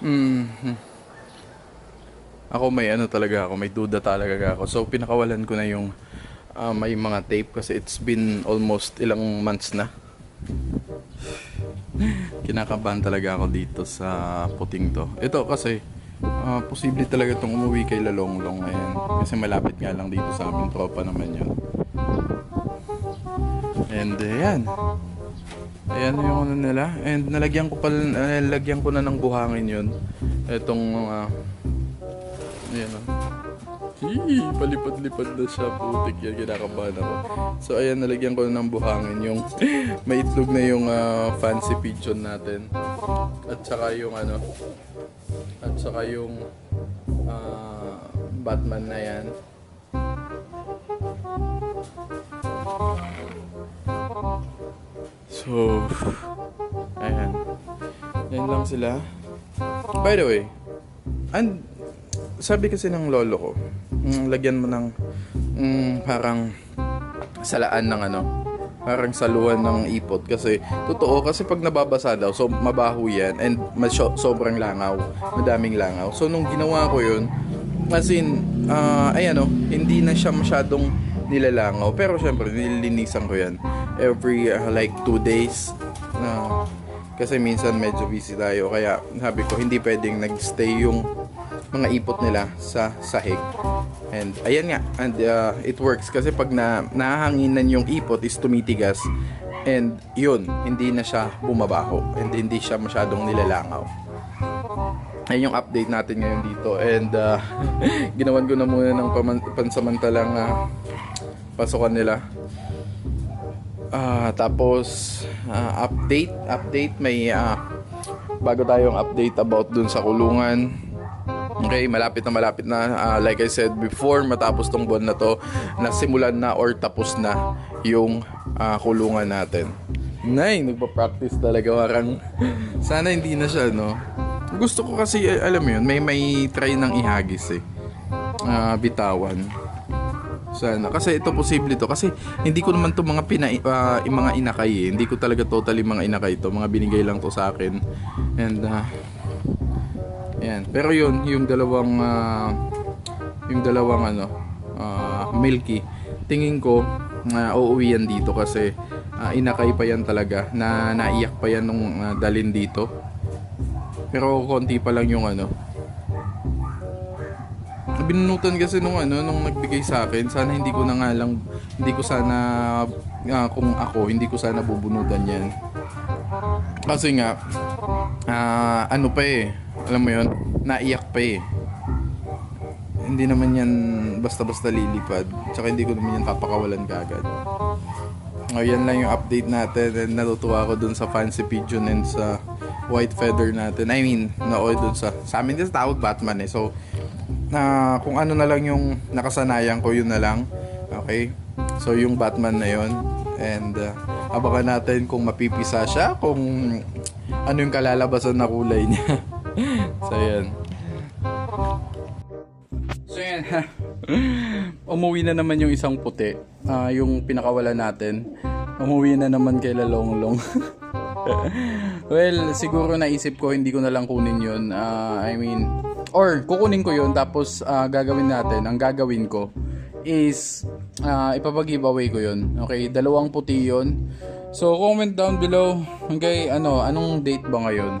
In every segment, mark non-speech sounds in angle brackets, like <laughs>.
Hmm. Ako may ano talaga ako, may duda talaga ako. So pinakawalan ko na yung ah, may mga tape kasi it's been almost ilang months na. <laughs> Kinakabahan talaga ako dito sa puting to. Ito kasi ah, posible talaga itong umuwi kay Lalonglong ngayon. Kasi malapit nga lang dito sa amin, tropa naman yun. And ayan. Ayan yung ano nila. And nalagyan ko pa nalagyan ko na ng buhangin yun. Itong uh, ayan oh. Hii, palipad-lipad na siya. Putik yan, kinakabahan ako. So ayan, nalagyan ko na ng buhangin yung <laughs> may itlog na yung ah, fancy pigeon natin. At saka yung ano, at saka yung ah, Batman na yan. So, ayan. Yan lang sila. By the way, and sabi kasi ng lolo ko, mm, lagyan mo ng mm, parang salaan ng ano, parang saluhan ng ipot. Kasi totoo kasi pag nababasa daw so mabaho yan and masyo, sobrang langaw madaming langaw. So nung ginawa ko yun as in ah, ay ano hindi na siya masyadong nilalangaw. Pero syempre nililinisan ko yan every ah, like two days. Na kasi minsan medyo busy tayo. Kaya sabi ko hindi pwedeng nagstay yung mga ipot nila sa sahig. And ayan nga. And uh, it works. Kasi pag na nahanginan yung ipot is tumitigas. And yun hindi na siya bumabaho. And hindi siya masyadong nilalangaw. Ayun yung update natin ngayon dito. And uh, <laughs> ginawan ko na muna ng pansamantalang uh, pasukan nila Ah, tapos ah, update, update may ah, bago tayong update about dun sa kulungan. Okay, malapit na malapit na Ah, like I said before matapos tong buwan na to, nasimulan na or tapos na yung ah, kulungan natin. Nay, nagpa-practice talaga parang <laughs> sana hindi na siya no. Gusto ko kasi eh, alam mo yun, may may try ng ihagis eh. Ah, bitawan. Sana. Kasi ito posible to. Kasi hindi ko naman to mga pina, yung mga inakay eh. Hindi ko talaga totally mga inakay to. Mga binigay lang to sa akin. And, ah, yan. Pero yun, yung dalawang, ah, yung dalawang ano, ah, milky. Tingin ko, na uuwi yan dito kasi ah, inakay pa yan talaga. Na naiyak pa yan nung ah, dalin dito. Pero konti pa lang yung ano, binunutan kasi nung ano nung nagbigay sa akin sana hindi ko na nga lang hindi ko sana ah, kung ako hindi ko sana bubunutan yan kasi nga ah, ano pa eh alam mo yon naiyak pa eh hindi naman yan basta-basta lilipad tsaka hindi ko naman yan papakawalan kagad Oh, yan lang yung update natin and natutuwa ako dun sa fancy pigeon and sa white feather natin. I mean, no, dun sa sa amin kasi tawag Batman eh. So, na kung ano na lang yung nakasanayan ko yun na lang. Okay? So yung Batman na yun. And uh, abangan natin kung mapipisa siya kung ano yung kalalabasan na kulay niya. <laughs> So yan so yan <laughs> umuwi na naman yung isang puti. Ah, yung pinakawala natin. Umuwi na naman kay Lalonglong <laughs> <laughs> well, siguro naisip ko hindi ko na lang kunin yun. Ah, I mean, or kukunin ko yun tapos ah, gagawin natin, ang gagawin ko is uh, ipapag-giveaway ko yun. Okay, dalawang puti yun. So, comment down below. Okay, ano, anong date ba ngayon?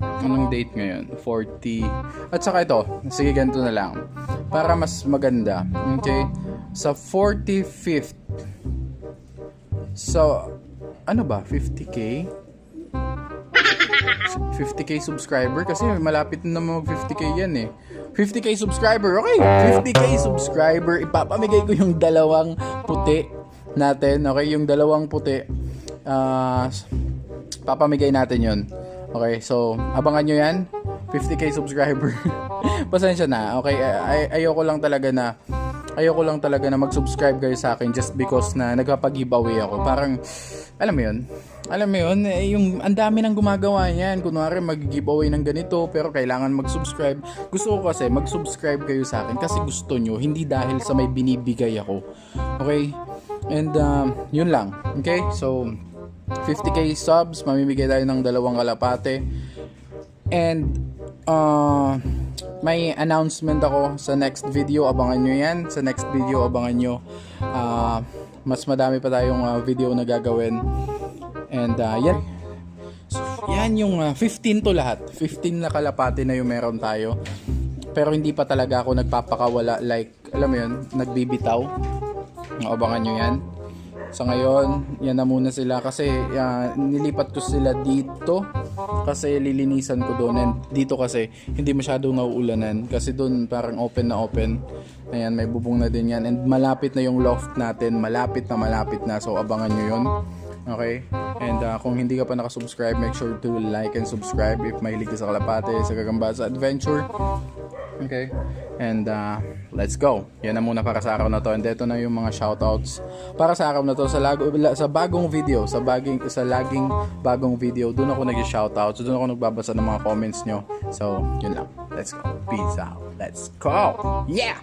Anong date ngayon? 40. At saka ito, sige ganito na lang. Para mas maganda. Okay? Sa 45th. So, ano ba? 50k? 50k subscriber? Kasi malapit na mag 50k yan eh. 50k subscriber okay. 50k subscriber. Ipapamigay ko yung dalawang puti natin okay? Yung dalawang puti ah papamigay natin yon okay so abangan nyo yan. 50k subscriber. <laughs> Pasensya na okay? Ay ayoko lang talaga na ayoko lang talaga na mag-subscribe kayo sa akin just because na nagpapag-giveaway ako parang alam mo yun alam mo yun, eh, yung ang dami nang gumagawa niyan. Kunwari mag-giveaway ng ganito pero kailangan mag-subscribe. Gusto ko kasi mag-subscribe kayo sa akin kasi gusto nyo, hindi dahil sa may binibigay ako. Okay? And um, yun lang. Okay? So 50k subs, mamimigay tayo ng dalawang kalapate. And uh, may announcement ako sa next video. Abangan nyo yan. Sa next video, abangan nyo. Uh, mas madami pa tayong uh, video na gagawin. And uh, yan. So, yan yung uh, 15 to lahat. 15 na kalapati na yung meron tayo. Pero hindi pa talaga ako nagpapakawala. Like, alam mo yun, nagbibitaw. Abangan nyo yan. Sa ngayon, yan na muna sila kasi uh, nilipat ko sila dito kasi lilinisan ko doon and dito kasi hindi masyadong nauulanan kasi doon parang open na open. Ayan, may bubong na din yan and malapit na yung loft natin, malapit na malapit na so abangan nyo yun. Okay? And uh, kung hindi ka pa nakasubscribe, make sure to like and subscribe if mahilig ka sa kalapate, sa gagamba, sa adventure. Okay? And uh, let's go. Yan na muna para sa araw na to. And ito na yung mga shoutouts para sa araw na to sa lago, sa bagong video, sa baging sa laging bagong video. Doon ako nag-shoutout. So doon ako nagbabasa ng mga comments nyo. So, yun lang. Let's go. Peace out. Let's go. Yeah.